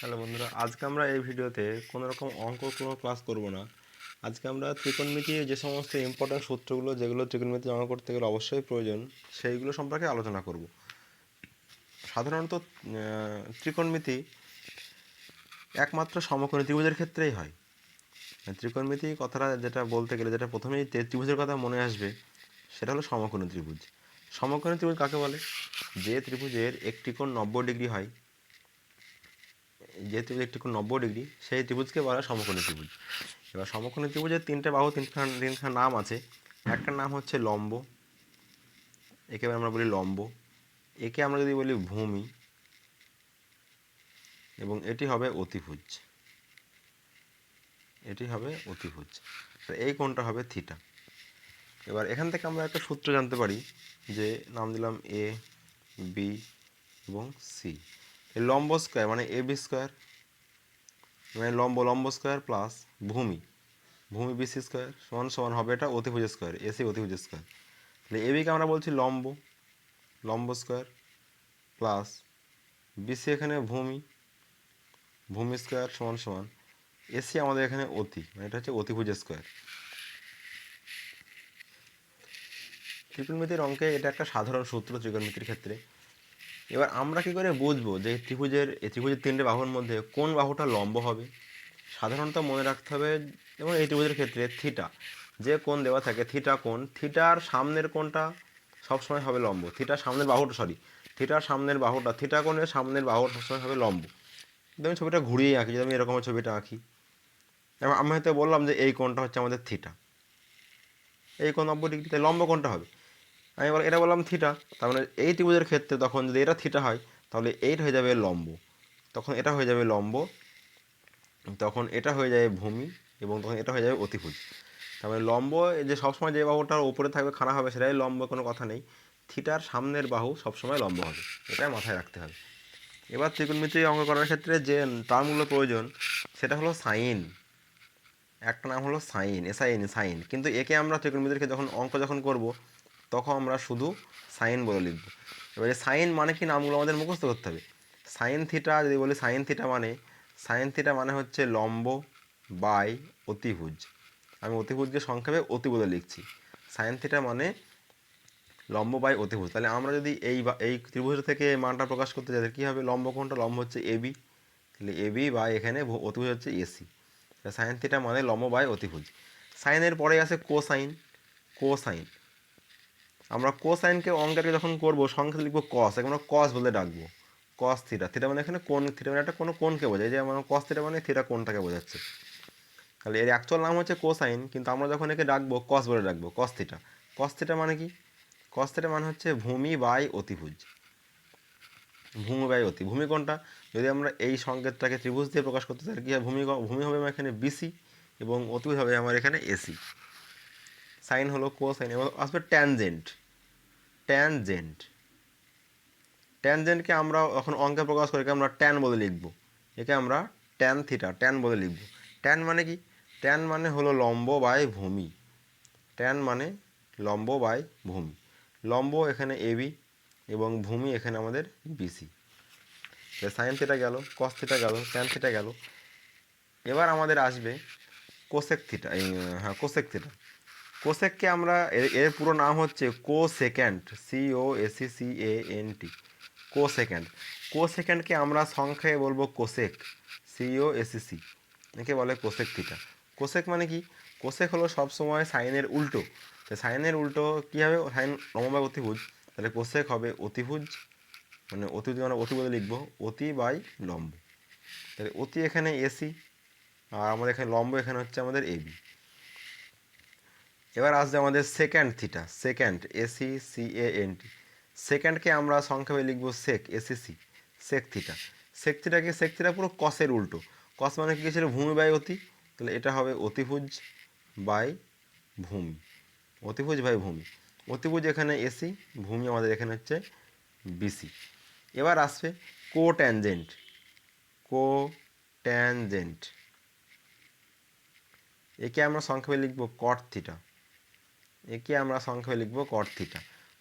Hello বন্ধুরা, আজকে আমরা এই ভিডিওতে কোনো রকম অঙ্ক, কোনো ক্লাস করব না। আজকে আমরা ত্রিকোণমিতির যে সমস্ত ইম্পর্ট্যান্ট সূত্রগুলো, যেগুলো ত্রিকোণমিতি জমা করতে গেলে অবশ্যই প্রয়োজন, সেইগুলো সম্পর্কে আলোচনা করব। সাধারণত ত্রিকোণমিতি একমাত্র সমকোণী ত্রিভুজের ক্ষেত্রেই হয়। ত্রিকোণমিতি কথাটা যেটা বলতে গেলে, যেটা প্রথমেই ত্রিভুজের কথা মনে আসবে, সেটা হলো সমকোণী ত্রিভুজ। সমকোণী ত্রিভুজ কাকে বলে? যে ত্রিভুজের একটি কোণ নব্বই ডিগ্রি হয় যে ত্রিভুজ একটি কোণ নব্বই ডিগ্রি, সেই ত্রিভুজকে বলা হয় সমকোণী ত্রিভুজ। এবার সমকোণী ত্রিভুজের তিনটে বাহু, তিনখান তিনখান নাম আছে। একটার নাম হচ্ছে লম্ব, একে আমরা বলি লম্ব, একে আমরা যদি বলি ভূমি, এবং এটি হবে অতিভুজ। এটি হবে অতিভুজ। এই কোণটা হবে থিটা। এবার এখান থেকে আমরা একটা সূত্র জানতে পারি যে নাম দিলাম এ বি এবং সি এই লম্ব স্কোয়ার মানে এ বি স্কোয়ার মানে লম্ব লম্ব স্কোয়ার প্লাস ভূমি। ভূমি বিসি স্কোয়ার সমান সমান হবে এটা অতিভুজ স্কোয়ার এসি অতিভুজ স্কোয়ার তাহলে এবিকে আমরা বলছি লম্ব লম্ব স্কোয়ার প্লাস বিসি এখানে ভূমি ভূমি স্কোয়ার সমান সমান এসি আমাদের এখানে অতি মানে এটা হচ্ছে অতিভুজ স্কোয়ার ত্রিকোণমিতির অঙ্কে এটা একটা সাধারণ সূত্র ত্রিকোণমিতির ক্ষেত্রে। এবার আমরা কি করে বুঝব যে ত্রিভুজের, এই ত্রিভুজের তিনটে বাহুর মধ্যে কোন বাহুটা লম্ব হবে? সাধারণত মনে রাখতে হবে এবং এই ত্রিভুজের ক্ষেত্রে থিটা, যে কোন দেওয়া থাকে থিটা কোন থিটার সামনের কোনটা সবসময় হবে লম্ব। থিটার সামনের বাহুটা সরি থিটার সামনের বাহুটা, থিটা কোণের সামনের বাহুটা সবসময় হবে লম্ব। কিন্তু আমি ছবিটা ঘুরিয়ে আঁকি, যদি আমি এরকম ছবিটা আঁকি। আমি হয়তো বললাম যে এই কোণটা হচ্ছে আমাদের থিটা। এই কোণ নব্বই ডিগ্রিতে লম্ব কোণটা হবে। আমি বল, এটা বললাম থিটা তার মানে এই ত্রিভুজের ক্ষেত্রে তখন যদি এটা থিটা হয়, তাহলে এইট হয়ে যাবে লম্ব। তখন এটা হয়ে যাবে লম্ব, তখন এটা হয়ে যাবে ভূমি, এবং তখন এটা হয়ে যাবে অতিভুজ। তার মানে লম্ব যে সবসময় যে বাহুটার উপরে থাকবে, খাড়া হবে, সেটাই লম্ব কোনো কথা নেই। থিটার সামনের বাহু সবসময় লম্ব হবে, এটাই মাথায় রাখতে হবে। এবার ত্রিকোণমিতি অঙ্ক করার ক্ষেত্রে যে টার্মগুলো প্রয়োজন, সেটা হলো সাইন। একটা নাম হলো সাইন এসআইন সাইন। কিন্তু একে আমরা ত্রিকোণমিতির যখন অঙ্ক যখন করব তখন আমরা শুধু সাইন বলে লিখব। এবারে সাইন মানে কি? নামগুলো আমাদের মুখস্থ করতে হবে। সাইন থিটা, যদি বলি সাইন থিটা মানে সাইন থিটা মানে হচ্ছে লম্ব বাই অতিভুজ। আমি অতিভুজকে সংক্ষেপে অতি বলে লিখছি। সাইন থিটা মানে লম্ব বাই অতিভুজ। তাহলে আমরা যদি এই বা- এই ত্রিভুজ থেকে মানটা প্রকাশ করতে চাই কী হবে? লম্ব লম্ব হচ্ছে এবি তাহলে এবি বা এখানে অতিভুজ হচ্ছে এসি সাইন থিটা মানে লম্ব বাই অতিভুজ। সাইনের পরে আছে কোসাইন। কোসাইন। আমরা কোসাইনকে অঙ্কের যখন করব, সংখ্যা লিখব কস একে আমরা কস বলে ডাকবো। কস থিটা থিটা মানে এখানে কোন থিটা মানে একটা কোনো কোনকে বোঝায় যে আমার কস থিটা মানে থিটা কোনটাকে বোঝাচ্ছে। তাহলে এর অ্যাকচুয়াল নাম হচ্ছে কোসাইন কিন্তু আমরা যখন একে ডাকবো কস বলে ডাকবো কস থিটা কস থিটা মানে কি? কস থিটা মানে হচ্ছে ভূমি বাই অতিভুজ। ভূমি বাই অতি, ভূমি কোনটা যদি আমরা এই সংকেতটাকে ত্রিভুজ দিয়ে প্রকাশ করতে চাই কি হয়? ভূমি ভূমি হবে আমার এখানে বিসি এবং অতিভুজ হবে আমার এখানে এসি সাইন হলো কোসাইন এবং আসবে ট্যানজেন্ট। ট্যানজেন্ট। ট্যানজেন্টকে আমরা এখন অঙ্কে প্রকাশ করি আমরা ট্যান বলে লিখব। একে আমরা ট্যান থিটা, ট্যান বলে লিখব। ট্যান মানে কি? ট্যান মানে হলো লম্ব বাই ভূমি। ট্যান মানে লম্ব বাই ভূমি। লম্ব এখানে এবি এবং ভূমি এখানে আমাদের বিসি সাইন থিটা গেল, কস থিটা গেল, ট্যান থিটা গেল। এবার আমাদের আসবে কোসেক থিটা হ্যাঁ কোসেক থিটা। কোসেককে আমরা, এর পুরো নাম হচ্ছে cosecant C O S E C A N T cosecant কো সেকেন্ডকে আমরা সংখ্যায় বলব cosec C O S E C একে বলে কোসেক থিটা। কোসেক মানে কি? কোসেক হলো সবসময় সাইনের উল্টো। সাইনের উল্টো কী হবে? সাইন লম্বা অতিভুজ। তাহলে কোসেক হবে অতিভুজ মানে অতিভুজ আমরা অতি বলে লিখব, অতি বাই লম্ব। তাহলে অতি এখানে এসি আর আমাদের এখানে লম্ব এখানে হচ্ছে আমাদের এবি এবার আসবে আমাদের secant theta secant S E C A N T সেকেন্ডকে আমরা সংক্ষেপে লিখব sec S E C sec theta sec থিটাকে sec theta পুরো কসের উল্টো কস মানে কি ছিল? ভূমি বাই অতি, তাহলে এটা হবে অতিভুজ বাই ভূমি, অতিভুজ বাই ভূমি, অতিভুজ এখানে এসি ভূমি আমাদের এখানে হচ্ছে বিসি এবার আসবে কো ট্যানজেন্ট কো ট্যানজেন্ট একে আমরা সংক্ষেপে লিখব কট থিটা একে আমরা সংক্ষেপে লিখব কট থিটা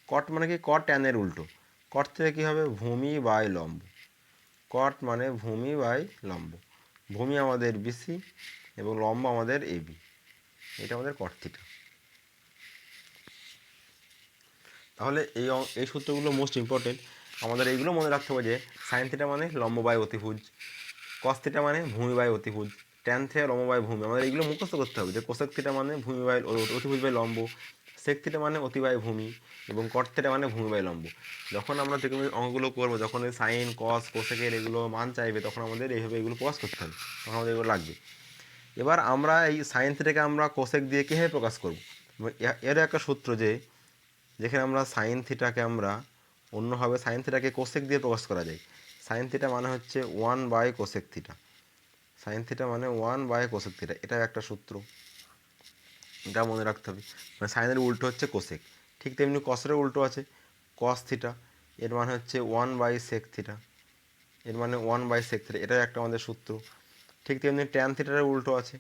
কট মানে কি? কট ট্যানের উল্টো। কট থেকে কী হবে? ভূমি বাই লম্ব। কট মানে ভূমি বাই লম্ব। ভূমি আমাদের বিসি এবং লম্ব আমাদের এবি এটা আমাদের কট থিটা তাহলে এই এই সূত্রগুলো মোস্ট ইম্পর্টেন্ট আমাদের এইগুলো মনে রাখতে হবে যে সাইন থিটা মানে লম্ব বাই অতিভুজ। কস থিটা মানে ভূমি বাই অতিভুজ। ট্যান থিটা লম্ব বাই ভূমি। আমাদের এইগুলো মুখস্থ করতে হবে যে কোসেক থিটা মানে ভূমি বাই অতিভুজ বাই লম্ব। সেক থিটা মানে অতি বাই ভূমি এবং কট মানে ভূমি বাই লম্ব যখন আমরা ত্রিকোণমিতিক অঙ্কগুলো করব, যখন এই সাইন, কস কোসেকের এগুলো মান চাইবে, তখন আমাদের এইভাবে এগুলো প্রকাশ করতে হবে। তখন আমাদের এগুলো লাগবে। এবার আমরা এই সাইন থিটাকে আমরা কোসেক দিয়ে কীভাবে প্রকাশ করব? এর একটা সূত্র যে, যেখানে আমরা সাইন থিটাকে আমরা অন্যভাবে সাইন থিটাকে কোসেক দিয়ে প্রকাশ করা যায়। সাইন থিটা মানে হচ্ছে one by cosec theta. Sine theta মানে ওয়ান বাই কোসেক থিটা। এটাও একটা সূত্র। এটা মনে রাখতে হবে। মানে সাইনের উল্টো হচ্ছে কোসেক। ঠিক তেমনি কসের উল্টো আছে কস থিটা এর মানে হচ্ছে ওয়ান বাই সেক থিটা এর মানে ওয়ান বাই সেক থিটা এটাই একটা আমাদের সূত্র। ঠিক তেমনি ট্যান থিটার উল্টো আছে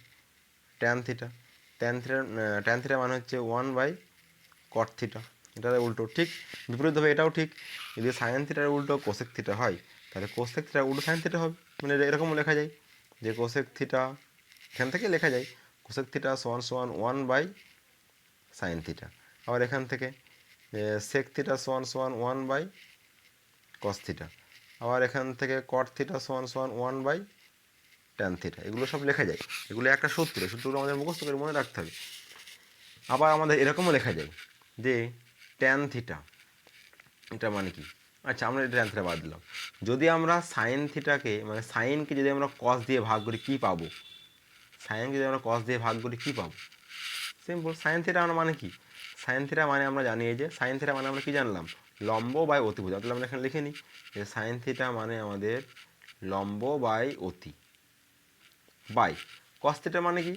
tan theta tan theta tan theta মানে হচ্ছে ওয়ান বাই কট থিটা এটার উল্টো। ঠিক বিপরীতভাবে এটাও ঠিক, যদি সাইন থিটার উল্টো কোসেক থিটা হয়, তাহলে কোসেক থিটার উল্টো সাইন থিটা হবে। মানে এরকমও লেখা যায় যে কোসেক থিটা এখান থেকে লেখা যায় কোসেক থিটা সমান সমান ওয়ান বাই সাইন থিটা আবার এখান থেকে সেক থিটা সমান সমান ওয়ান বাই কস থিটা আবার এখান থেকে কট থিটা সমান সমান ওয়ান বাই ট্যান থিটা এগুলো সব লেখা যায়। এগুলো একটা সূত্র সূত্রগুলো আমাদের মুখস্থ করে মনে রাখতে হবে। আবার আমাদের এরকমও লেখা যায় যে ট্যান থিটা এটা মানে কি? আচ্ছা আমরা এটা ট্যান থিটা বাদ দিলাম। যদি আমরা সাইন থিটাকে মানে সাইনকে যদি আমরা কস দিয়ে ভাগ করি, কী পাবো? সাইনকে যদি আমরা কস দিয়ে ভাগ করি, কী পাবো? সিম্পল সাইন থিটা আমরা মানে কি? সাইন থিটা মানে আমরা জানি যে সাইন থিটা মানে আমরা কি জানলাম? লম্ব বাই অতিভুজ। তাহলে আমরা এখানে লিখে নিই যে সাইন থিটা মানে আমাদের লম্ব বাই অতি। বাই। কস থিটা মানে কি?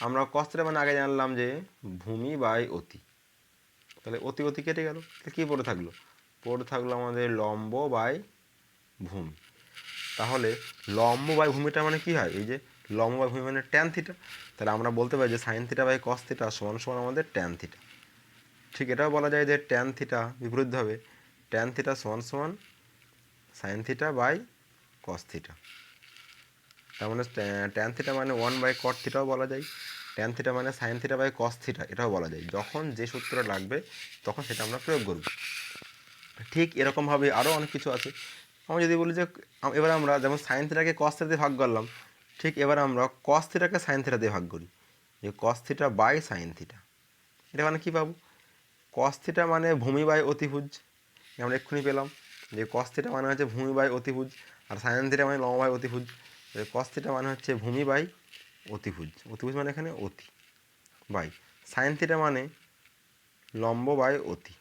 আমরা কস থিটা মানে আগে জানলাম যে ভূমি বাই অতি। তাহলে অতি অতি কেটে গেল। তাহলে কী পড়ে থাকল? পড়ে থাকল আমাদের লম্ব বাই ভূমি। তাহলে লম্ব বাই ভূমিটা মানে কি হয়? এই যে লম্ব বাই ভূমি মানে ট্যান থিটা তাহলে আমরা বলতে পারি যে sine theta by cos theta সমান সমান আমাদের ট্যান থিটা ঠিক এটাও বলা যায় যে ট্যান থিটা বিপরীত হবে। ট্যান থিটা সমান সমান sine theta by cos theta তার মানে ট্যান থিটা মানে ওয়ান বাই কট থিটাও বলা যায়। ট্যান থিটা মানে sine theta by cos theta এটাও বলা যায়। যখন যে সূত্রটা লাগবে, তখন সেটা আমরা প্রয়োগ করব। ঠিক এরকমভাবে আরও অনেক কিছু আছে। আমরা যদি বলি যে এবার আমরা যেমন সাইন থিটাকে কস থিটা দিয়ে ভাগ করলাম ঠিক এবার আমরা কস থিটাকে সাইন থিটা দিয়ে ভাগ করি। যে cos theta by sine theta এটা মানে কী পাবো? কস থিটা মানে ভূমি বাই অতিভুজ। আমরা এক্ষুনি পেলাম। যে কস থিটা মানে হচ্ছে ভূমি বাই অতিভুজ, আর সাইন থিটা মানে লম্ব বাই অতিভুজ। কস থিটা মানে হচ্ছে ভূমি বাই অতিভুজ। অতিভুজ মানে এখানে অতি। বাই। সাইন থিটা মানে লম্ব বাই অতি।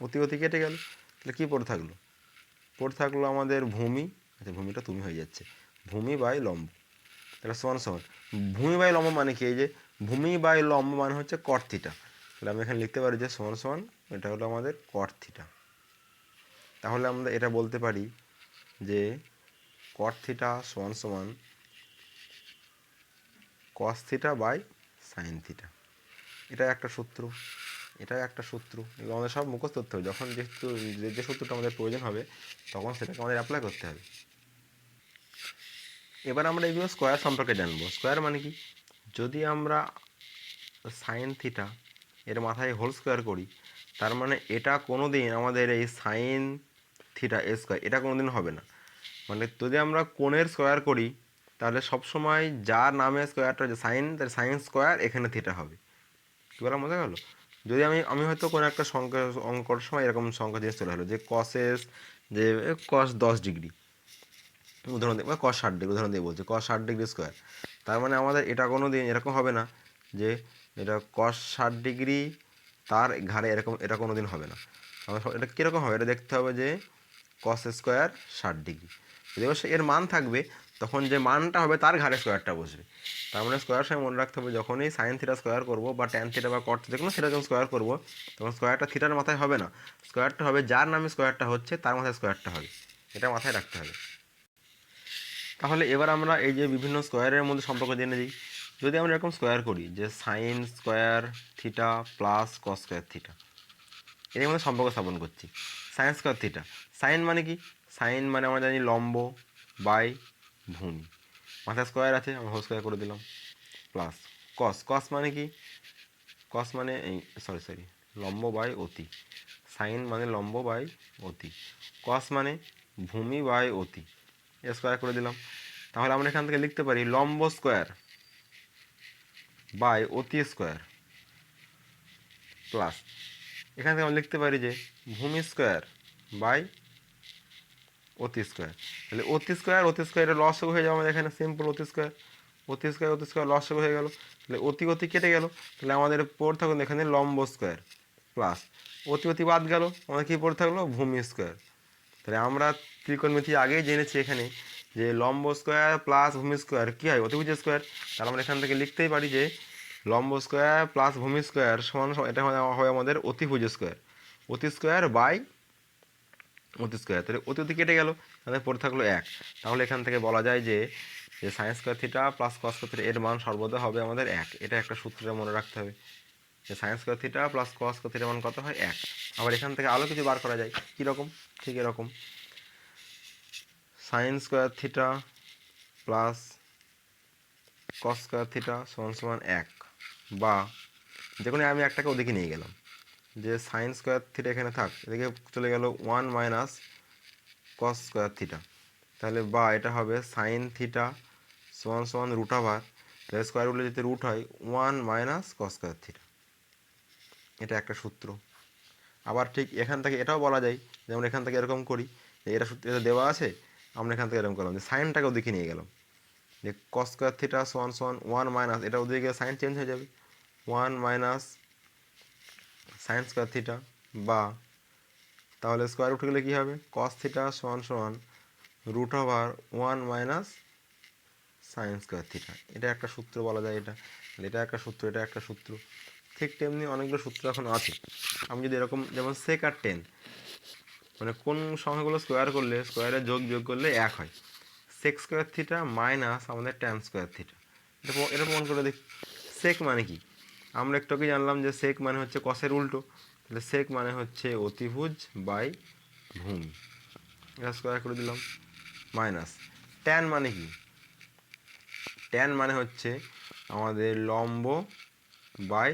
অতি অতি কেটে গেল। তাহলে কী পড়ে থাকল? পড়ে থাকল আমাদের ভূমি। আচ্ছা ভূমিটা তুমি হয়ে যাচ্ছে। ভূমি বাই লম্ব। তাহলে সমান সমান। ভূমি বাই লম্ব মানে কি? এই যে ভূমি বাই লম্ব মানে হচ্ছে কট থিটা তাহলে আমি এখানে লিখতে পারি যে সমান সমান এটা হলো আমাদের কট থিটা তাহলে আমরা এটা বলতে পারি যে কট থিটা সমান সমান cos theta by sine theta এটা একটা সূত্র। এটা একটা সূত্র। এগুলো আমাদের সব মুখস্থ হবে যখন যেহেতু যে সূত্রটা আমাদের প্রয়োজন হবে, তখন সেটাকে আমাদের অ্যাপ্লাই করতে হবে। এবার আমরা এগুলো স্কোয়ার সম্পর্কে জানব। স্কোয়ার মানে কি? যদি আমরা সাইন থিটা এর মাথায় হোল স্কোয়ার করি, তার মানে এটা কোনো দিন আমাদের এই সাইন থিটা এ স্কোয়ার এটা কোনো দিন হবে না। মানে যদি আমরা কোণের স্কোয়ার করি, তাহলে সবসময় যার নামে স্কোয়ারটা যে সাইন তার সাইন স্কোয়ার এখানে থিটা হবে। কী বলা বোঝা গেল? যদি আমি আমি হয়তো কোনো একটা সংখ্যা অঙ্ক করার সময় এরকম সংখ্যা জিনিস চলে হলো যে কসেস যে কস দশ ডিগ্রি। উদাহরণ দিয়ে বা কস ষাট ডিগ্রি উদাহরণ দিয়ে বলছি কস ষাট ডিগ্রি স্কোয়ার তার মানে আমাদের এটা কোনো দিন এরকম হবে না যে এটা কস ষাট ডিগ্রি তার ঘাড়ে এরকম, এটা কোনো দিন হবে না। এটা কীরকম হবে? এটা দেখতে হবে যে কস স্কোয়ার ষাট ডিগ্রি যদি অবশ্যই এর মান থাকবে, তখন যে মানটা হবে তার ঘাড়ে স্কোয়ারটা বসবে। তার মানে স্কোয়ার সময় মনে রাখতে হবে, যখনই সাইন থিটা স্কোয়ার করব বা ট্যান থিটা বা কট যে কোনো সেটা যখন স্কোয়ার করব, তখন স্কোয়ারটা থিটার মাথায় হবে না। স্কোয়ারটা হবে, যার নামে স্কোয়ারটা হচ্ছে, তার মাথায় স্কোয়ারটা হবে। এটা মাথায় রাখতে হবে। তাহলে এবার আমরা এই যে বিভিন্ন স্কোয়ারের মধ্যে সম্পর্ক জেনে দিই যদি আমরা এরকম স্কোয়ার করি, যে sine square theta plus cos square theta এর মধ্যে সম্পর্ক স্থাপন করছি। সাইন স্কোয়ার থিটা সাইন মানে কি? সাইন মানে আমরা জানি লম্ব বাই ভূমি। মাথায় স্কোয়ার আছে, আমরা হোল স্কোয়ার করে দিলাম প্লাস কস কস মানে কি? কস মানে এই সরি সরি লম্ব বাই অতি। সাইন মানে লম্ব বাই অতি। কস মানে ভূমি বাই অতি। স্কোয়ার করে দিলাম। তাহলে আমরা এখান থেকে লিখতে পারি লম্ব স্কোয়ার বাই অতি স্কোয়ার প্লাস এখান থেকে আমরা লিখতে পারি যে ভূমি স্কোয়ার বাই অতি স্কোয়ার তাহলে অতি স্কোয়ার অতি স্কোয়ারের লসক হয়ে যাবে আমাদের এখানে সিম্পল অতি স্কোয়ার অতি স্কোয়ার অতি স্কোয়ার লসক হয়ে গেল। তাহলে অতি অতি কেটে গেল। তাহলে আমাদের পড়ে থাকুন এখানে লম্ব স্কোয়ার প্লাস অতি অতি বাদ গেল। আমাদের কী পড়ে থাকল? ভূমি স্কোয়ার আমরা ত্রিকোণমিতি আগেই জেনেছি এখানে যে লম্ব স্কোয়ার প্লাস ভূমি স্কোয়ার কী হয়? অতিভুজ স্কোয়ার তাহলে আমরা এখান থেকে লিখতেই পারি যে লম্ব স্কোয়ার প্লাস ভূমি স্কোয়ার সমান এটা হয় আমাদের অতিভুজ স্কোয়ার অতি স্কোয়ার বাই অতি স্কোয়ার তাহলে অতি অতি কেটে গেল, তাহলে পড়ে থাকল এক। তাহলে এখান থেকে বলা যায় যে যে sine square theta plus cos theta এর মান সর্বদা হবে আমাদের এক। এটা একটা সূত্রটা মনে রাখতে হবে। যে sine square theta plus cos square থিটার মান কত হয়? এক। আবার এখান থেকে আরও কিছু বার করা যায়। কীরকম ঠিক এরকম। Sine square theta plus cos square theta সমান সমান এক। বা যে কোনো আমি একটাকে ওদিকে নিয়ে গেলাম। যে সাইন স্কোয়ার থিটা এখানে থাক, এদিকে চলে গেল one minus cos square theta তাহলে বা এটা হবে সাইন থিটা সমান সমান রুট তাহলে স্কোয়ার রুটে যদি রুট হয় one minus cos square theta এটা একটা সূত্র। আবার ঠিক এখান থেকে এটাও বলা যায়, যেমন এখান থেকে এরকম করি, যে এটা সূত্র, এটা দেওয়া আছে, আমরা এখান থেকে এরকম করলাম। যে সাইনটাকে ওদিকে নিয়ে গেলাম। যে কস স্কোয়ার থিটা সমান সমান ওয়ান মাইনাস এটা ওদিকে সাইন চেঞ্জ হয়ে যাবে। One minus sine square theta বা তাহলে স্কোয়ার রুট গেলে কী হবে? কস থিটা সমান সমান root over one minus sine square theta এটা একটা সূত্র বলা যায় এটা। এটা একটা সূত্র, এটা একটা সূত্র। ঠিক তেমনি অনেকগুলো সূত্র এখন আছে। আমি যদি এরকম, যেমন সেক আর টেন মানে কোন সংখ্যাগুলো স্কোয়ার করলে স্কোয়ারে যোগ যোগ করলে এক হয়। সেক স্কোয়ার থিটা মাইনাস আমাদের ট্যান স্কোয়ার থিটা এটা এটা প্রমাণ করে দেখি সেক মানে কি? আমরা একটু আগে জানলাম যে সেক মানে হচ্ছে কসের উল্টো। তাহলে সেক মানে হচ্ছে অতিভুজ বাই ভূমি। এটা স্কোয়ার করে দিলাম মাইনাস ট্যান মানে কি? ট্যান মানে হচ্ছে আমাদের লম্ব বাই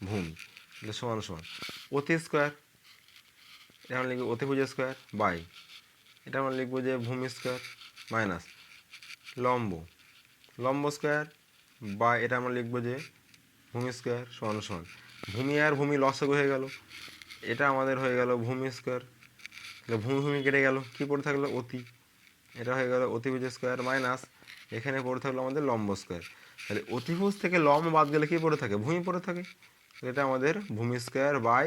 ভূমি। এটা সমান সমান। অতি স্কোয়ার এটা আমরা লিখব অতিভুজ স্কোয়ার বাই এটা আমরা লিখব যে ভূমি স্কোয়ার মাইনাস লম্ব। লম্ব স্কোয়ার বা এটা আমরা লিখব যে ভূমি স্কোয়ার সমান সমান। ভূমি আর ভূমি লসক হয়ে গেল। এটা আমাদের হয়ে গেল ভূমি স্কোয়ার ভূমি ভূমি কেটে গেল। কী পড়ে থাকল? অতি। এটা হয়ে গেল অতিভুজ স্কোয়ার মাইনাস এখানে পড়ে থাকল আমাদের লম্ব স্কোয়ার তাহলে অতিভুজ থেকে লম্ব বাদ গেলে কী পড়ে থাকে? ভূমি পড়ে থাকে। এটা আমাদের ভূমি স্কোয়ার বাই,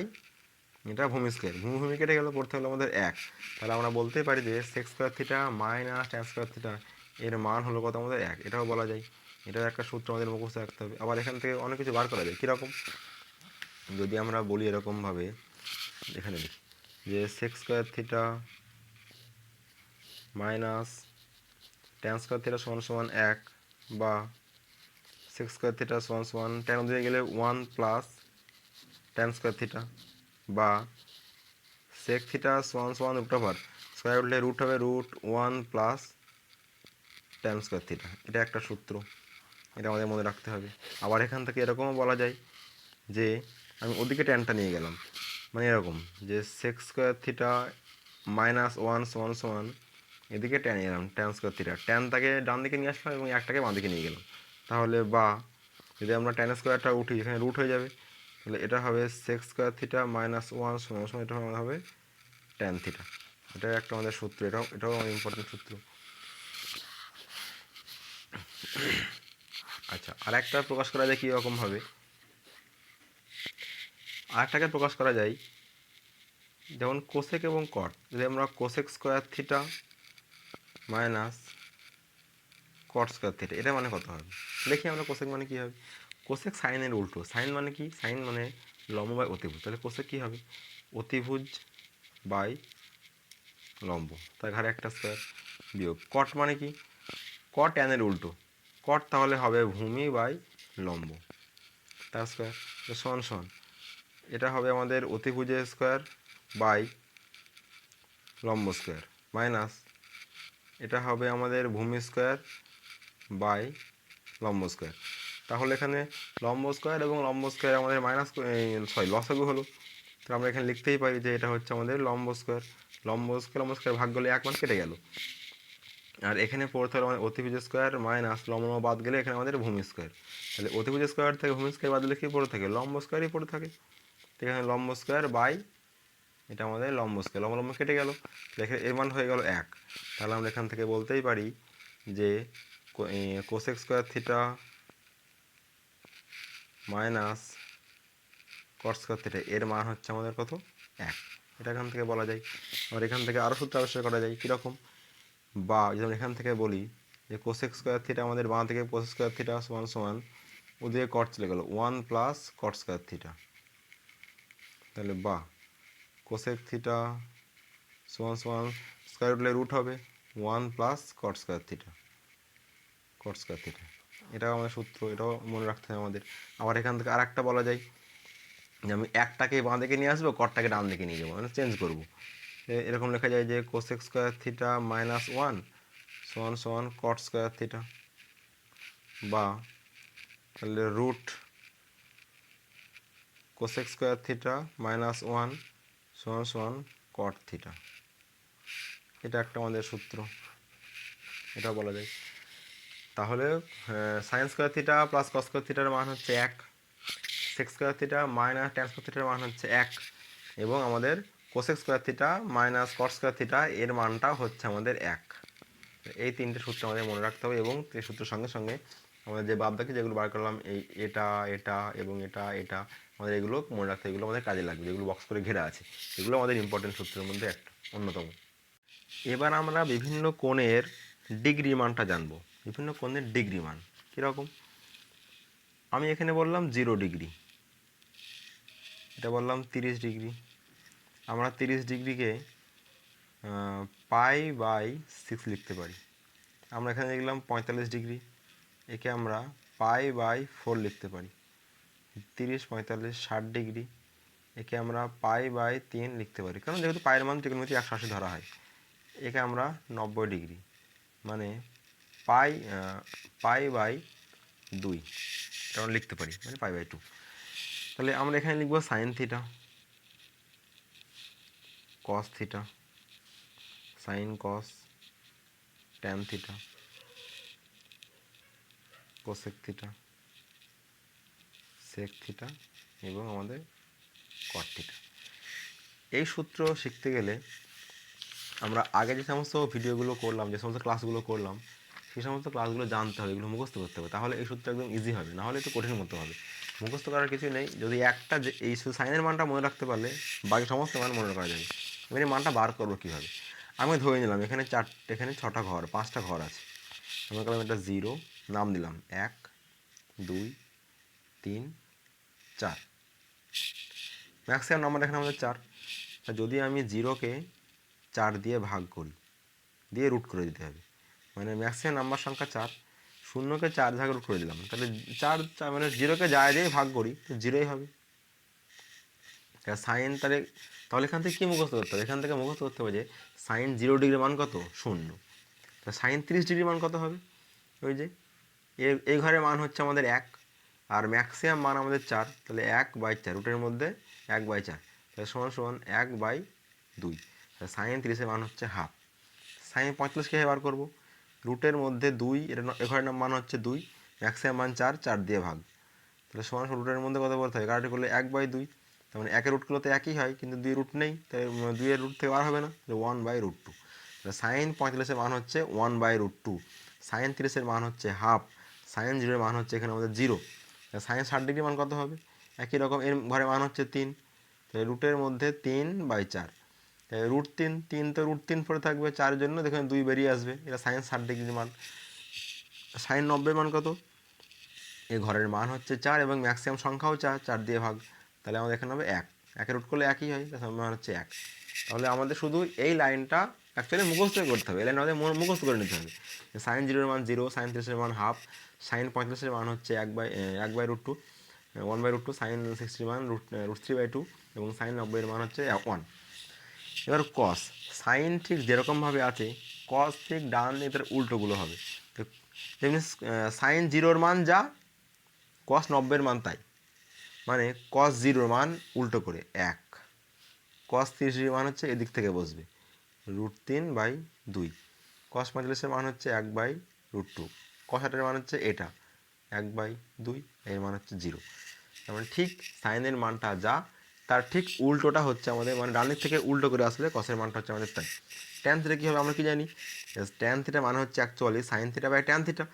এটা ভূমি স্কোয়ার। ভূমি ভূমি কেটে গেল পড়তে হলো আমাদের এক। তাহলে আমরা বলতেই পারি যে sec square theta minus tan square theta এর মান হলো কত আমাদের এক। এটাও বলা যায়। এটাও একটা সূত্র আমাদের মুখস্থ রাখতে হবে। আবার এখান থেকে অনেক কিছু বার করা যায়। কীরকম? যদি আমরা বলি এরকমভাবে, এখানে লিখি যে sec square theta minus tan square theta সমান সমান এক বা সিক্স স্কোয়ার থিটা সমান সমান ট্যান দিয়ে গেলে one plus tan square theta বা সেক থিটা সমান সমান রুট ওভার স্কোয়ার উঠলে রুট হবে root one plus tan square theta এটা একটা সূত্র। এটা আমাদের মনে রাখতে হবে। আবার এখান থেকে এরকমও বলা যায় যে আমি ওদিকে ট্যানটা নিয়ে গেলাম। মানে এরকম যে sec square theta minus one সমান সমান এদিকে ট্যান এলাম ট্যান স্কোয়ার থিটা ট্যান তাকে ডান দিকে নিয়ে আসলাম এবং একটাকে বাঁ দিকে নিয়ে গেলাম। তাহলে বা যদি আমরা ট্যান স্কোয়ারটা উঠি এখানে রুট হয়ে যাবে। তাহলে এটা হবে sec square theta minus one সমান সমান এটা আমাদের হবে ট্যান থিটা এটা একটা আমাদের সূত্র, এটাও এটাও আমাদের ইম্পর্টেন্ট সূত্র। আচ্ছা আর একটা প্রকাশ করা যায় কীরকমভাবে আরেকটাকে প্রকাশ করা যায়, যেমন কোসেক এবং কট যদি আমরা cosec square theta minus cot square theta এটা মানে কত হবে? দেখি আমরা কোসেক মানে কী হবে? কোসেক সাইনের উল্টো। সাইন মানে কি? সাইন মানে লম্ব বাই অতিভুজ। তাহলে কোসেক কী হবে? অতিভুজ বাই লম্ব। তার ঘরে একটা স্কোয়ার বিয়োগ। কট মানে কি? কট ট্যানের উল্টো। কট তাহলে হবে ভূমি বাই লম্ব। তার স্কোয়ার সমান সমান। এটা হবে আমাদের অতিভুজের স্কোয়ার বাই লম্ব স্কোয়ার মাইনাস এটা হবে আমাদের ভূমি স্কোয়ার বাই লম্ব স্কোয়ার তাহলে এখানে লম্ব স্কোয়ার এবং লম্ব স্কোয়ার আমাদের মাইনাস সরি লসাগু হলো। তো আমরা এখানে লিখতেই পারি যে এটা হচ্ছে আমাদের লম্ব স্কোয়ার লম্ব স্কোয়ার লম্ব স্কোয়ার ভাগ করলে এক মান কেটে গেল। আর এখানে পড়তে হলো আমাদের অতিভুজ স্কোয়ার মাইনাস লম্ব বাদ গেলে এখানে আমাদের ভূমি স্কোয়ার তাহলে অতিভুজ স্কোয়ার থেকে ভূমি স্কোয়ার বাদ দিলে কী পড়ে থাকে? লম্ব স্কোয়ারই পড়ে থাকে। এখানে লম্ব স্কোয়ার বাই এটা আমাদের লম্ব স্কোয়ার লম্ব লম্ব কেটে গেল। দেখে এর মান হয়ে গেল এক। তাহলে আমরা এখান থেকে বলতেই পারি যে cosec square theta minus cot square theta এর মান হচ্ছে আমাদের কত? এক। এটা এখান থেকে বলা যায়। আর এখান থেকে আরও সূত্র আবিষ্কার করা যায় কীরকম? বা যেমন এখান থেকে বলি যে কোসেক স্কোয়ার থিটা আমাদের বাঁ থেকে কোসেক স্কোয়ার থিটা সমান সমান ওদিকে কট চলে গেল। One plus cot square theta তাহলে বা কোসেক থিটা সমান সমান স্কোয়ার রুট হবে। One plus cot square theta cot square theta এটাও আমাদের সূত্র, এটাও মনে রাখতে হবে আমাদের। আবার এখান থেকে আর একটা বলা যায় যে আমি একটাকে বাঁ দিকে নিয়ে আসব কটটাকে ডান দিকে নিয়ে যাব মানে চেঞ্জ করব। এরকম লেখা যায় যে cosec square theta minus one সমান সমান কট স্কোয়ার থিটা বা তাহলে root cosec square theta minus one সমান সমান কট থিটা এটা একটা আমাদের সূত্র, এটা বলা যায়। তাহলে sine square theta plus cos square থিটার মান হচ্ছে এক sec square theta minus tan square থিটার মান হচ্ছে এক, এবং আমাদের cosec square theta minus cot square theta এর মানটা হচ্ছে আমাদের এক। এই তিনটে সূত্র আমাদের মনে রাখতে হবে এবং এই সূত্রের সঙ্গে সঙ্গে আমাদের যে বাদ বাকি যেগুলো বার করলাম, এই এটা এটা এবং এটা এটা, আমাদের এগুলো মনে রাখতে এগুলো আমাদের কাজে লাগবে, যেগুলো বক্স করে ঘেরা আছে, এগুলো আমাদের ইম্পর্টেন্ট সূত্রের মধ্যে একটা, অন্যতম। এবার আমরা বিভিন্ন কোণের ডিগ্রি মানটা জানব। বিভিন্ন কোণের ডিগ্রি মান। কীরকম? আমি এখানে বললাম জিরো ডিগ্রি। এটা বললাম তিরিশ ডিগ্রি। আমরা তিরিশ ডিগ্রিকে পাই বাই সিক্স লিখতে পারি। আমরা এখানে লিখলাম পঁয়তাল্লিশ ডিগ্রি। একে আমরা পাই বাই ফোর লিখতে পারি। তিরিশ, পঁয়তাল্লিশ, ষাট ডিগ্রি। একে আমরা পাই বাই তিন লিখতে পারি। কারণ যেহেতু পায়ের মান ত্রিকোণমিতি একশো আশি ধরা হয়, একে আমরা নব্বই ডিগ্রি। মানে পাই পাই বাই দুই। এটা লিখতে পারি মানে পাই বাই টু। তাহলে আমরা এখানে লিখব sine theta cos theta sine cos tan theta cosec theta sec theta এবং আমাদের কট থিটা এই সূত্র শিখতে গেলে আমরা আগে যে সমস্ত ভিডিওগুলো করলাম, যে সমস্ত ক্লাসগুলো করলাম সেই সমস্ত ক্লাসগুলো জানতে হবে, এগুলো মুখস্থ করতে হবে। তাহলে এই সূত্র একদম ইজি হবে, নাহলে একটু কঠিন মতো হবে। মুখস্থ করার কিছু নেই, যদি একটা এই শুধু সাইনের মানটা মনে রাখতে পারলে বাকি সমস্ত মান মনে রাখা যাবে। এই মানটা বার করব কীভাবে? আমি ধরে নিলাম, এখানে চার, এখানে ছটা ঘর, পাঁচটা ঘর আছে। আমি করলাম এটা জিরো নাম দিলাম এক, দুই, তিন, চার। ম্যাক্সিমাম নাম্বার এখানে আমাদের চার। যদি আমি জিরোকে চার দিয়ে ভাগ করি, দিয়ে রুট করে দিতে হবে। মানে ম্যাক্সিমাম নাম্বার সংখ্যা চার, শূন্যকে চার ভাগে করে দিলাম। তাহলে চার মানে জিরোকে যায় দিয়ে ভাগ করি তো জিরোই হবে। সাইন তাহলে তাহলে এখান থেকে কী মুখস্থ করতে হবে? এখান থেকে মুখস্থ করতে হবে যে সাইন জিরো ডিগ্রি মান কত? শূন্য। তা সাইন তিরিশ ডিগ্রি মান কত হবে? ওই যে, এ- এই ঘরের মান হচ্ছে আমাদের এক, আর ম্যাক্সিমাম মান আমাদের চার, তাহলে এক বাই চার, রুটের মধ্যে এক বাই চার। তাহলে সমান সমান এক বাই দুই। তাহলে সাইন তিরিশের মান হচ্ছে হাফ। সাইন পঁয়তাল্লিশকে বার করব। রুটের মধ্যে দুই এটা ন- এ ঘরের নাম মান হচ্ছে দুই ম্যাক্সিমাম মান চার চার দিয়ে ভাগ। তাহলে সমান রুটের মধ্যে কত বলতে হয়? কারোটি করলে এক বাই দুই, তার মানে একের রুটগুলো তো একই হয়, কিন্তু দুই রুট নেই, তাই দুইয়ের রুট থেকে আর হবে না ওয়ান বাই রুট টু তাহলে সাইন পঁয়তাল্লিশের মান হচ্ছে one by root two sine তিরিশের মান হচ্ছে হাফ সাইন জিরোর মান হচ্ছে এখানে আমাদের জিরো সাইন ষাট ডিগ্রি মান কত হবে? একই রকম, এর ঘরে মান হচ্ছে তিন। তাহলে রুটের মধ্যে তিন বাই চার। তাহলে রুট তিন তিন তো রুট তিন পড়ে থাকবে চার জন্য, দেখুন দুই বেরিয়ে আসবে। এটা সাইন ষাট ডিগ্রি মান। সাইন নব্বই মান কত? এই ঘরের মান হচ্ছে চার এবং ম্যাক্সিমাম সংখ্যাও চার চার দিয়ে ভাগ। তাহলে আমাদের এখানে হবে এক। একের রুট করলে একই হয় মান হচ্ছে এক। তাহলে আমাদের শুধু এই লাইনটা অ্যাকচুয়ালি মুখস্থ করতে হবে। এই লাইন আমাদের মুখস্থ করে নিতে হবে। সাইন জিরোর মান জিরো সাইন তিরিশের মান হাফ সাইন পঁয়তাল্লিশের মান হচ্ছে এক বাই এক by root two one by root two sine সিক্সটির মান root root three by two এবং সাইন নব্বইয়ের মান হচ্ছে ওয়ান এবার কস সাইন ঠিক যেরকমভাবে আছে কস ঠিক ডান এটার উল্টোগুলো হবে। তো যেমনি সাইন জিরোর মান যা কস নব্বইয়ের মান তাই। মানে কস জিরোর মান উল্টো করে, এক। কস তিরিশের মান হচ্ছে এদিক থেকে বসবে রুট তিন বাই দুই। কস পঁয়তাল্লিশের মান হচ্ছে এক বাই রুট টু কস আটের মান হচ্ছে এটা, এক বাই দুই, এর মান হচ্ছে জিরো তার মানে ঠিক সাইনের মানটা যা তার ঠিক উল্টোটা হচ্ছে আমাদের মানে ডান দিক থেকে উল্টো করে আসলে কসের মানটা হচ্ছে আমাদের তাই ট্যান থিটা কী হবে আমরা কি জানি? ট্যান থিটা মানে হচ্ছে actually sine theta by tan theta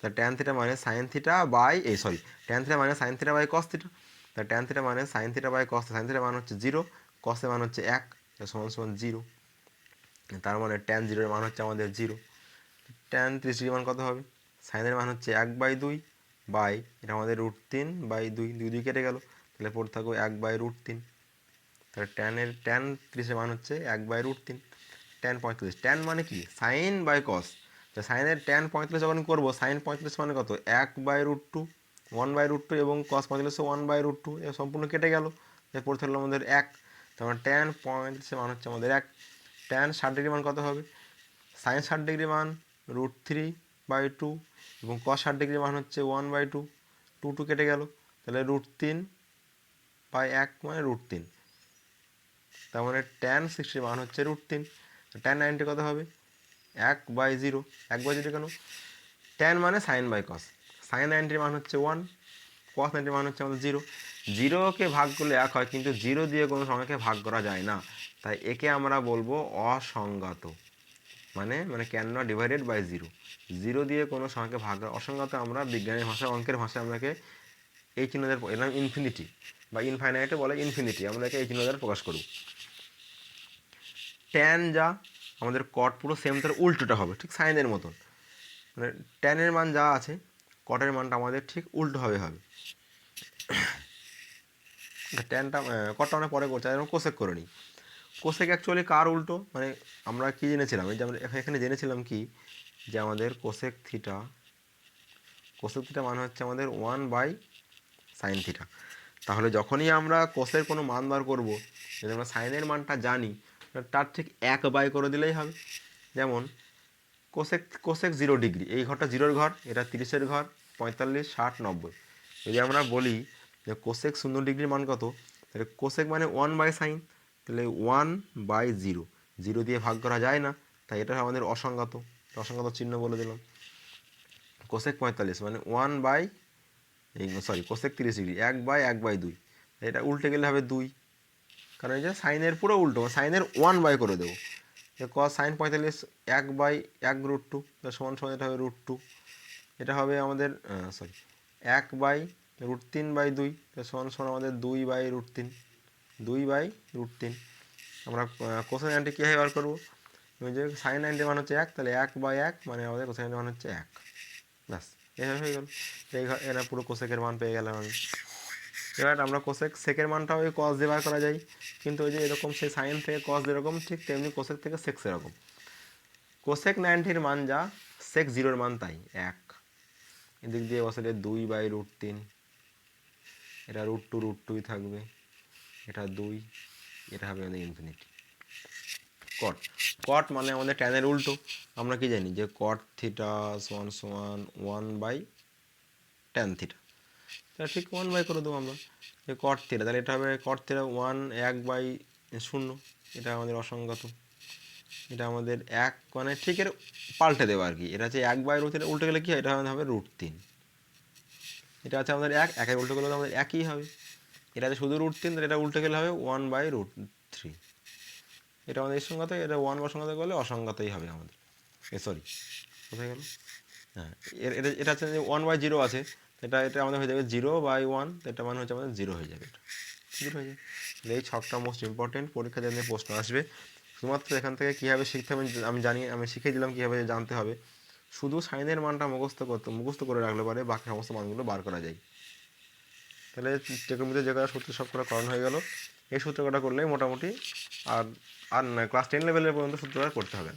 তা ট্যান থিটা মানে সাইন থিটা বাই এই সরি ট্যান থিটা মানে sine theta by cos theta তা ট্যান থিটা মানে sine theta by cos sine theta মান হচ্ছে জিরো কসের মান হচ্ছে এক সমান সমান জিরো তার মানে ট্যান জিরোর মান হচ্ছে আমাদের জিরো ট্যান ত্রিশ ডিগ্রি মান কত হবে? সাইনের মান হচ্ছে এক বাই দুই বাই এটা আমাদের রুট তিন বাই দুই দুই দুই কেটে গেল। তাহলে পড়ে থাকবে এক বাই রুট তিন। তাহলে ট্যানের ট্যান ত্রিশের মান হচ্ছে এক বাই রুট তিন ট্যান পঁয়তাল্লিশ। ট্যান মানে কি? সাইন বাই কস তা সাইনের ট্যান পঁয়তাল্লিশ যখন করব সাইন পঁয়তাল্লিশ মানে কত? এক by root two one by root two এবং কস পঁয়তাল্লিশে ওয়ান বাই রুট টু। সম্পূর্ণ কেটে গেল। পড়তে হলো আমাদের এক। তারপর ট্যান পঁয়তাল্লিশের মান হচ্ছে আমাদের এক। ট্যান ষাট ডিগ্রি মান কত হবে? সাইন ষাট ডিগ্রি মান রুট থ্রি বাই টু এবং কস ষাট ডিগ্রি মান হচ্ছে one by two. Two two কেটে গেল। তাহলে রুট তিন বাই এক মানে রুট তিন। তার মানে ট্যান সিক্সটির মান হচ্ছে রুট তিন। ট্যান নাইনটি কত হবে? এক বাই জিরো এক বাই জিরো কেন? ট্যান মানে সাইন বাই কস সাইন নাইনটির মান হচ্ছে ওয়ান কস নাইনটির মান হচ্ছে আমাদের জিরো জিরোকে ভাগ করলে এক হয়, কিন্তু জিরো দিয়ে কোনো সংখ্যাকে ভাগ করা যায় না। তাই একে আমরা বলব অসংগত। মানে মানে cannot divided by zero zero দিয়ে কোনো সংখ্যাকে ভাগ অসংগত আমরা বিজ্ঞানের ভাষায়, অঙ্কের ভাষায় আমরাকে এই চিহ্ন দ্বারা এর নাম ইনফিনিটি বা ইনফাইনাইটে বলে ইনফিনিটি আমরা একে এই চিহ্ন দ্বারা প্রকাশ করব ট্যান যা আমাদের কট পুরো সেম তার উল্টোটা হবে, ঠিক সাইনের মতন। মানে ট্যানের মান যা আছে কটের মানটা আমাদের ঠিক উল্টোভাবে হবে ট্যানটা কটটা আমরা পরে করছে যেমন কোসেক করে নিই। কোসেক অ্যাকচুয়ালি কার উল্টো? মানে আমরা কি জেনেছিলাম? এই যে আমরা এখানে জেনেছিলাম কি? যে আমাদের কোসেক থিটা কোসেক থিটা মানে হচ্ছে আমাদের ওয়ান বাই সাইন থিটা তাহলে যখনই আমরা কোসের কোনো মান বার করব, যদি আমরা সাইনের মানটা জানি তার ঠিক এক বাই করে দিলেই হবে। যেমন কোসেক কোসেক জিরো ডিগ্রি এই ঘরটা জিরোর ঘর, এটা তিরিশের ঘর, পঁয়তাল্লিশ, ষাট, নব্বই। যদি আমরা বলি যে কোসেক শূন্য ডিগ্রির মান কত, তাহলে কোসেক মানে ওয়ান বাই সাইন তাহলে ওয়ান বাই জিরো জিরো দিয়ে ভাগ করা যায় না, তাই এটা আমাদের অসংগত। অসংগত চিহ্ন বলে দিলাম। কোসেক পঁয়তাল্লিশ মানে ওয়ান বাই এই সরি কোসেক তিরিশ ডিগ্রি এক বাই এক বাই দুই। এটা উল্টে গেলে হবে দুই। কারণ এই যে সাইনের পুরো উল্টো সাইনের ওয়ান বাই করে দেবো। কস সাইন পঁয়তাল্লিশ, এক বাই এক রুট টু সমান সমান এটা হবে রুট টু এটা হবে আমাদের সরি এক বাই রুট তিন বাই দুই সমান সমান আমাদের দুই বাই রুট তিন। দুই বাই রুট তিন। আমরা কোসাইন নাইনটি কীভাবে বার করব? যে সাইন নাইনটি মান হচ্ছে এক, তাহলে এক বাই এক মানে আমাদের কোসাইন মান হচ্ছে এক। ব্যাস। এভাবে হয়ে গেল। এরা পুরো কোসেকের মান পেয়ে গেলাম আমি। এবার আমরা কোসেক সেকের মানটাও ওই কস দিয়ে বার করা যায়। কিন্তু ওই যে এরকম সেই সাইন থেকে কস যেরকম, ঠিক তেমনি কোসেক থেকে সেক্স এরকম কোসেক নাইনটির মান যা সেক জিরোর মান তাই, এক। এদিক দিয়ে বসলে দুই বাই রুট তিন। এটা রুট টু রুট টুই থাকবে। এটা দুই, এটা হবে আমাদের ইনফিনিটি কট কট মানে আমাদের ট্যানের উল্টো। আমরা কি জানি যে কট থিটা সমান সমান ওয়ান বাই ট্যান থিটা তাহলে ঠিক ওয়ান বাই করে দেবো আমরা। যে কট থিটা তাহলে এটা হবে কট থিটা ওয়ান এক বাই শূন্য। এটা আমাদের অসংগত। এটা আমাদের এক মানে ঠিক এর পাল্টে দেবো আর কি। এটা হচ্ছে এক বাই রুট উল্টে গেলে কি হয়? এটা হবে রুট তিন। এটা আছে আমাদের এক, একের উল্টে গেলে আমাদের একই হবে। এটা শুধু রুট তিন, তাহলে এটা উল্টে গেলে হবে ওয়ান বাই রুট থ্রি এটা আমাদের সংগত এটা ওয়ান বা সংগত করলে অসংগতই হবে আমাদের। এ সরি কোথায় গেল? হ্যাঁ এটা এটা হচ্ছে যে ওয়ান বাই জিরো আছে, এটা এটা আমাদের হয়ে যাবে জিরো বাই ওয়ান এটা মানে হচ্ছে আমাদের জিরো হয়ে যাবে এটা। জিরো হয়ে যাবে। এই ছকটা মোস্ট ইম্পর্টেন্ট পরীক্ষা দিনে প্রশ্ন আসবে। শুধুমাত্র এখান থেকে কীভাবে শিখতে হবে, আমি জানি, আমি শিখিয়ে দিলাম কীভাবে জানতে হবে। শুধু সাইনের মানটা মুখস্থ করতে, মুখস্থ করে রাখলে পারে বাকি সমস্ত মানগুলো বার করা যায়। তাহলে টেকনোমিতে যে কটা সূত্র সব করা করানো হয়ে গেল। এই সূত্র কটা করলেই মোটামুটি আর আর ক্লাস টেন লেভেলের পর্যন্ত শুধু করতে হবে।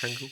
Thank you